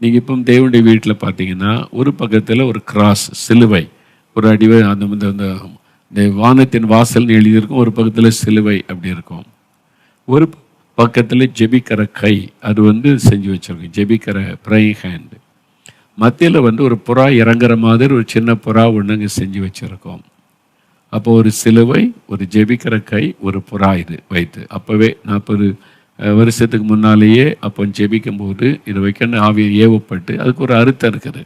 நீங்கள் இப்போ தேவனுடைய வீட்டில் பார்த்தீங்கன்னா ஒரு பக்கத்தில் ஒரு கிராஸ் சிலுவை. ஒரு அடிவை அந்த இந்த- இந்த வானத்தின் வாசல்னு எழுதியிருக்கும் ஒரு பக்கத்தில் சிலுவை அப்படி இருக்கும். ஒரு பக்கத்தில் ஜெபிக்கிற கை அது வந்து செஞ்சு வச்சுருக்கோம் ஜெபிக்கிற ப்ரை ஹேண்டு மத்தியில் வந்து ஒரு புறா இறங்குற மாதிரி ஒரு சின்ன புறா ஒன்று இங்கே செஞ்சு வச்சுருக்கோம். அப்போ ஒரு சிலுவை ஒரு ஜெபிக்கிற கை ஒரு புறா இது வைத்து. அப்போவே நாற்பது வருஷத்துக்கு முன்னாலேயே அப்போ ஜெபிக்கும் போது இது வைக்கணும் ஆவியை ஏவப்பட்டு அதுக்கு ஒரு அர்த்தம் இருக்குது.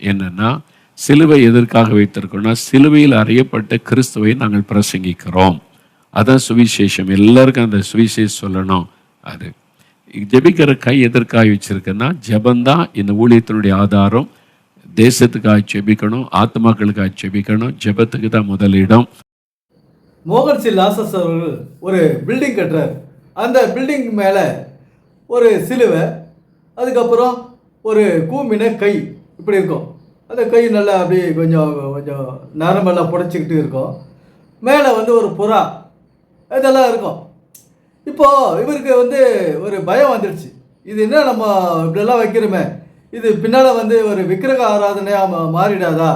என்னென்னா சிலுவை எதற்காக வைத்திருக்கோம்னா சிலுவையில் அறியப்பட்ட கிறிஸ்துவை நாங்கள் பிரசங்கிக்கிறோம். அதான் சுவிசேஷம். எல்லாருக்கும் அந்த சுவிசேஷம் சொல்லணும் அது. ஜெபிக்கிற கை எதற்காக வச்சிருக்குன்னா ஜெபந்தான் இந்த ஊழியத்தினுடைய ஆதாரம். தேசத்துக்காக ஜெபிக்கணும் ஆத்மாக்களுக்காக ஜெபிக்கணும் ஜெபத்துக்கு தான் முதலிடம். மோகன் சி லாசஸ் அவர்கள் ஒரு பில்டிங் கட்டுறாரு. அந்த பில்டிங் மேலே ஒரு சிலுவை அதுக்கப்புறம் ஒரு கூமின கை இப்படி இருக்கும். அந்த கை நல்லா அப்படியே கொஞ்சம் கொஞ்சம் நரம்பெல்லாம் புடைச்சிக்கிட்டு இருக்கும். மேலே வந்து ஒரு புறா இதெல்லாம் இருக்கும். இப்போது இவருக்கு வந்து ஒரு பயம் வந்துடுச்சு இது என்ன நம்ம இப்படியெல்லாம் வைக்கிறோமே? இது பின்னால் வந்து ஒரு விக்கிரக ஆராதனையாக மாறிடாதா?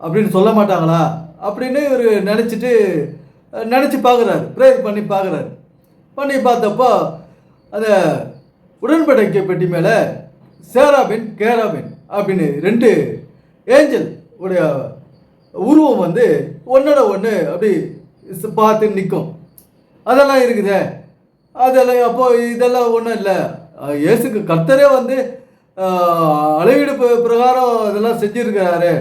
அப்படின்னு சொல்ல மாட்டாங்களா? அப்படின்னு இவர் நினச்சிட்டு நினச்சி பார்க்குறாரு. ப்ரேயர் பண்ணி பார்க்குறாரு. பண்ணி பார்த்தப்போ அந்த உடன்படிக்கை பெட்டி மேலே சேராபின் கேராபின் அப்படின்னு ரெண்டு ஏஞ்சல் உடைய உருவம் வந்து ஒன்னோட ஒன்று அப்படி பார்த்து நிற்கும் அதெல்லாம் இருக்குதே அதெல்லாம் அப்போ இதெல்லாம் ஒன்றும் இல்லை. இயேசுக்கு கர்த்தரே வந்து அளவீடு பிரகாரம் இதெல்லாம் செஞ்சுருக்கிறாரு.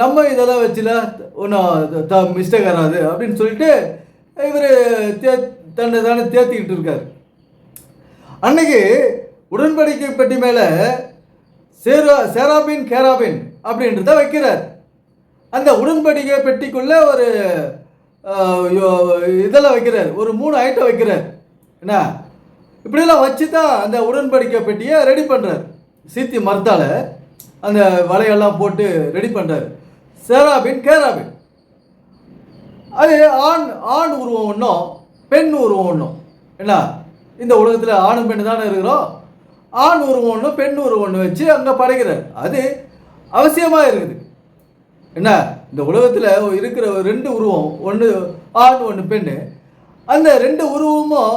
நம்ம இதெல்லாம் வச்சுல ஒன்றும் த மிஸ்டேக் ஆகாது அப்படின்னு சொல்லிட்டு இவர் தே தன்னை தானே தேத்திக்கிட்டு இருக்கார். அன்னைக்கு உடன்படிக்கை பெட்டி மேலே சேரா சேராபின் கேராபின் அப்படின்றத வைக்கிறார். அந்த உடன்படிக்கை பெட்டிக்குள்ளே ஒரு யோ- இதெல்லாம் வைக்கிறார். ஒரு மூணு ஐட்டம் வைக்கிறார். என்ன? இப்படியெல்லாம் வச்சு தான் அந்த உடன்படிக்கை பெட்டியை ரெடி பண்ணுறார் சீத்தி மரத்தால் அந்த வலையெல்லாம் போட்டு ரெடி பண்ணுறாரு சேராபின் கேராபின். அது ஆண் ஆண் உருவம் ஒன்றும் பெண் உருவம் ஒன்றும் என்ன? இந்த உலகத்தில் ஆணும் பெண்ணு தானே இருக்கிறோம். ஆண் உருவம் ஒன்று பெண் உருவம் ஒன்று வச்சு அங்கே படைக்கிறார். அது அவசியமாக இருக்குது. என்ன? இந்த உலகத்தில் இருக்கிற ஒரு ரெண்டு உருவம் ஒன்று ஆண் ஒன்று பெண். அந்த ரெண்டு உருவமும்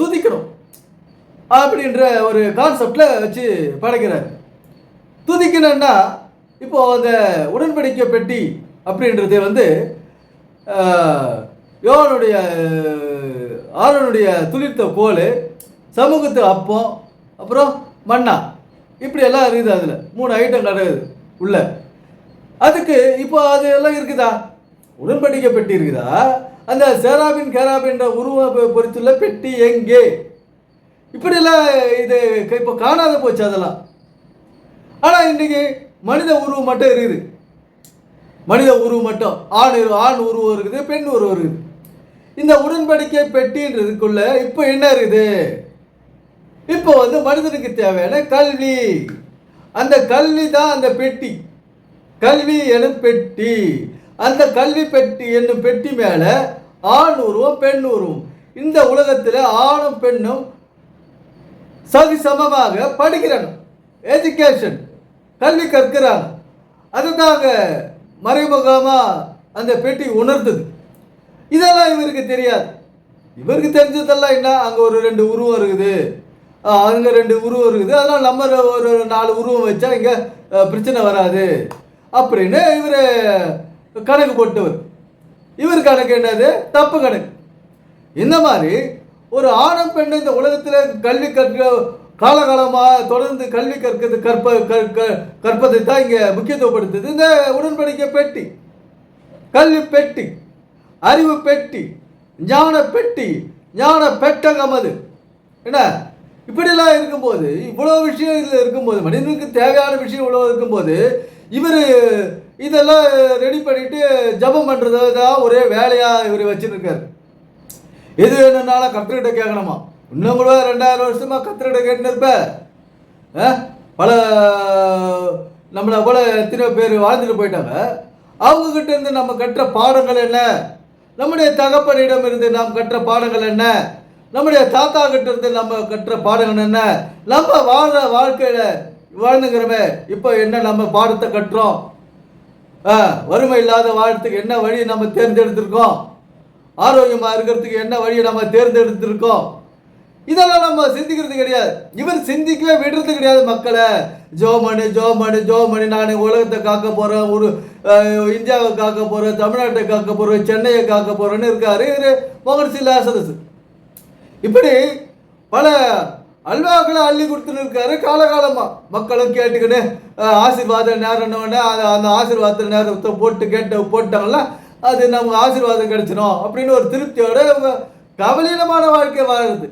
துதிக்கணும். அப்படின்ற ஒரு கான்செப்டில் வச்சு படைக்கிறார். துதிக்கணும்னா இப்போ அந்த உடன்படிக்கை பெட்டி அப்படின்றது வந்து யோனுடைய ஆரோனுடைய துளிர்த்த கோல் சமூகத்து அப்பம் அப்புறம் மண்ணா இப்படி எல்லாம் இருக்குது அதில். மூணு ஐட்டம் கிடையாது உள்ள. அதுக்கு இப்போ அது எல்லாம் இருக்குதா? உடன்படிக்கை பெட்டி இருக்குதா அந்த சேராபின் கேராபின்ற உருவ பொறுத்துள்ள பொறித்துள்ள பெட்டி எங்கே? இப்படியெல்லாம் இது க- இப்போ காணாத போச்சு அதெல்லாம். ஆனால் இன்னைக்கு மனித உருவம் மட்டும் இருக்குது. மனித உருவம் மட்டும். ஆண் இரு- ஆண் உருவம் இருக்குது பெண் உருவம் இருக்குது. இந்த உடன்படிக்கை பெட்டின்றதுக்குள்ள இப்போ என்ன இருக்குது? இப்போ வந்து மனிதனுக்கு தேவையான கல்வி. அந்த கல்வி தான் அந்த பெட்டி. கல்வி எனும் பெட்டி. அந்த கல்வி பெட்டி என்னும் பெட்டி மேலே ஆண் உருவம் பெண் உருவம் இந்த உலகத்தில் ஆணும் பெண்ணும் சதி சமமாக படிக்கிறாங்க எஜுகேஷன் கல்வி கற்கிறாங்க. அதுதாங்க மறைமுகமாக அந்த பெட்டி உணர்த்துது இதெல்லாம் இவருக்கு தெரியாது. இவருக்கு தெரிஞ்சதெல்லாம் என்ன? அங்கே ஒரு ரெண்டு உருவம் இருக்குது. அங்கே ரெண்டு உருவம் இருக்குது. அதெல்லாம் நம்ம ஒரு நாலு உருவம் வச்சா இங்கே பிரச்சனை வராது. அப்படின்னு இவர் கணக்கு போட்டவர். இவர் கணக்கு என்னது? தப்பு கணக்கு. இந்த மாதிரி ஒரு ஆணும் பெண் இந்த உலகத்தில் கல்வி கற்க காலகாலமாக தொடர்ந்து கல்வி கற்கிறது கற்ப கற்க கற்பதை தான் இங்கே முக்கியத்துவப்படுத்துது. இந்த உடன்படிக்கை பெட்டி கல்வி பெட்டி. அறிவு பெட்டி ஞான பெட்டி ஞான பெட்டகம் அது. என்ன? இப்படிலாம் இருக்கும்போது இவ்வளோ விஷயம் இதில் இருக்கும்போது மனிதனுக்கு தேவையான விஷயம் இவ்வளோ இருக்கும்போது இவர் இதெல்லாம் ரெடி பண்ணிட்டு ஜபம் பண்ணுறது தான் ஒரே வேலையாக இவர் வச்சுருக்காரு. எது வேணும்னாலும் கத்திரிக்கிட்ட கேட்கணுமா? இன்னும் கூட ரெண்டாயிரம் வருஷமாக கத்திரிக்கிட்ட கேட்டுன்னு இருப்ப. ஆ? பல நம்மளை போல எத்தனையோ பேர் வாழ்ந்துட்டு போயிட்டாங்க. அவங்கக்கிட்ட இருந்து நம்ம கற்ற பாடங்கள் என்ன? நம்முடைய தகப்பனிடம் இருந்து நாம் கற்ற பாடங்கள் என்ன? நம்முடைய தாத்தா கிட்ட இருந்து நம்ம கற்ற பாடங்கள் என்ன? நம்ம வாழ்ற வாழ்க்கையில வாழ்ந்துங்கிறோமே இப்போ என்ன நம்ம பாடத்தை கட்டுறோம் வறுமை இல்லாத வாழ்த்துக்கு என்ன வழியை நம்ம தேர்ந்தெடுத்திருக்கோம்? ஆரோக்கியமாக இருக்கிறதுக்கு என்ன வழியை நம்ம தேர்ந்தெடுத்திருக்கோம்? இதெல்லாம் நம்ம சிந்திக்கிறது கிடையாது. இவர் சிந்திக்கவே விடுறது கிடையாது மக்களை. ஜோமணி ஜோமணி ஜோமணி நான் உலகத்தை காக்க போகிறேன் ஒரு இந்தியாவை காக்க போகிறேன் தமிழ்நாட்டை காக்க போகிறேன் சென்னையை காக்க போகிறேன்னு இருக்காரு இவர் மோகன் சி லாசரஸ் இப்படி பல அல்வாக்களை அள்ளி கொடுத்துன்னு இருக்காரு. காலகாலமாக மக்களும் கேட்டுக்கிட்டு ஆசீர்வாதம் ஆசீர்வாத நேரம்னு அந்த ஆசீர்வாத நேரத்தை போட்டு கேட்டு போட்டாங்களா அது நமக்கு ஆசீர்வாதம் கிடைச்சிடும் அப்படின்னு ஒரு திருப்தியோட கவலீனமான வாழ்க்கை வாழுது.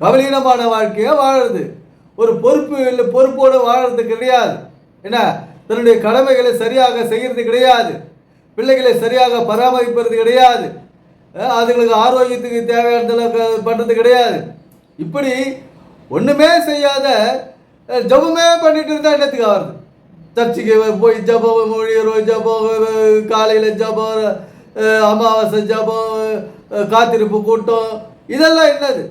கவலீனமான வாழ்க்கையை வாழறது. ஒரு பொறுப்பு இல்லை பொறுப்போடு வாழறது கிடையாது. என்ன? தன்னுடைய கடமைகளை சரியாக செய்கிறது கிடையாது. பிள்ளைகளை சரியாக பராமரிப்பது கிடையாது. அதுங்களுக்கு ஆரோக்கியத்துக்கு தேவையானதெல்லாம் க- கிடையாது. இப்படி ஒன்றுமே செய்யாத ஜபமே ஜெபமே பண்ணிட்டு இருந்தால் என்னத்துக்கு வருது சர்ச்சுக்கு போய் ஜபம் மொழியரும் ஜபம் காலையில் ஜபம் அமாவாசை ஜபம் காத்திருப்பு கூட்டம் இதெல்லாம் என்னது?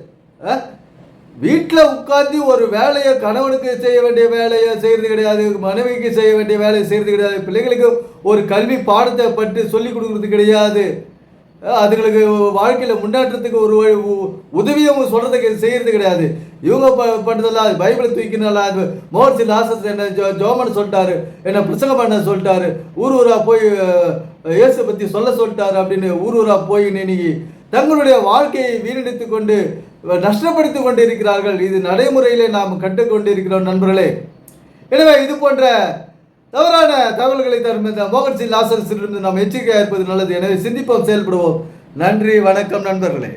வீட்டில் உட்காந்து ஒரு வேலையை கணவனுக்கு செய்ய வேண்டிய வேலையை செய்கிறது கிடையாது மனைவிக்கு செய்ய வேண்டிய வேலையை செய்கிறது கிடையாது பிள்ளைகளுக்கு ஒரு கல்வி பாடத்தை பற்றி சொல்லி கொடுக்குறது கிடையாது. அதுங்களுக்கு வாழ்க்கையில் முன்னேற்றத்துக்கு ஒரு வழி- உ- உதவியை அவங்க சொல்கிறதுக்கு செய்கிறது கிடையாது. இவங்க ப பண்ணுறதெல்லாம் அது பைபிளை தூக்கினால அது மோகன்சி லாசஸ் என்ன ஜோ ஜோமன் சொல்லிட்டாரு என்ன பிரசங்கம் பண்ண சொல்லிட்டாரு ஊர் ஊரா போய் இயேசு பற்றி சொல்ல சொல்லிட்டாரு அப்படின்னு ஊர் ஊரா போய் இன்னைக்கு தங்களுடைய வாழ்க்கையை வீணடித்து கொண்டு நஷ்டப்படுத்திக் கொண்டிருக்கிறார்கள் இது நடைமுறையிலே நாம் கற்றுக்கொண்டு இருக்கிறோம் நண்பர்களே. எனவே இது போன்ற தவறான தகவல்களை தரும் இந்த மோகன் சி நாம் எச்சரிக்கையாக இருப்பது நல்லது. எனவே சிந்திப்போம் செயல்படுவோம். நன்றி வணக்கம் நண்பர்களே.